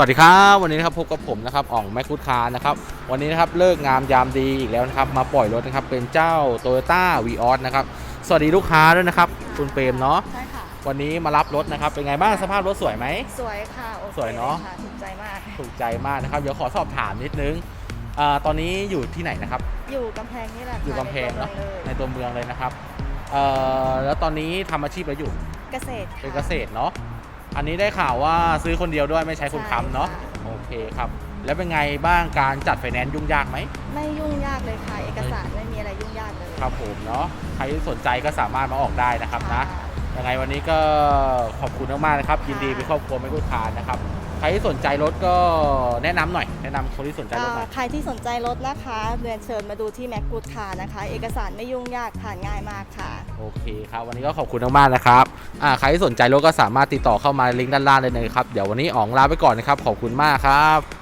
วัสดีครับวันนี้นะครับพบกับผมนะครับอ่องแมคคุดคาร์นะครับวันนี้นะครับเลิกงามยามดีอีกแล้วนะครับมาปล่อยรถนะครับเป็นเจ้า t o y ยต้าวีออสนะครับสวัสดีลูกค้าด้วยนะครับคุณเปรมเนาะใช่ค่ะวันนี้มารับรถนะครับเป็นไงบ้างสภาพรถสวยไหมสวยค่ะโอคสวยเนอะค่ถูกใจมากถูกใจมากนะครับเดี๋ยวขอสอบถามนิดนึงอาตอนนี้อยู่ที่ไหนนะครับ อยู่กำแพงนี่แหละค่ะอยู่กำแพงเนาะในในตัวเมืองเลยตัวเมืองเลยนะครับเอ่อแล้วตอนนี้ทำอาชีพอะไรอยู่เกษตรค่ะเป็นเกษตรเนาะ อันนี้ได้ข่าวว่าซื้อคนเดียวด้วยไม่ใช้คนค้ำเนาะใช่ค่โอเคครับ แล้วเป็นไงบ้างการจัดไฟแนนซ์ยุ่งยากไหมไม่ยุ่งยากเลยค่ะ เอกสารไม่มีอะไรยุ่งยากเลยครับผมเนาะใครสนใจก็สามารถมาออกได้นะครับนะค่ะยังไงวันนี้ก็ขอบคุณมากๆนะครับยินดีเป็นครอบครัวไม่กู้ทานนะครับ ใครที่สนใจรถก็แนะนำหน่อย แนะนำคนที่สนใจรถหน่อยอ่าใครที่สนใจรถนะคะเรียนเชิญมาดูที่แม็กกูดคาร์นะคะ เอกสารไม่ยุ่งยากผ่านง่ายมากค่ะ โอเคครับ วันนี้ก็ขอบคุณมากๆนะครับอ่าใครที่สนใจรถก็สามารถติดต่อเข้ามาลิงก์ด้านล่างเลยนะครับ เดี๋ยววันนี้อ๋องลาไปก่อนนะครับ ขอบคุณมากครับ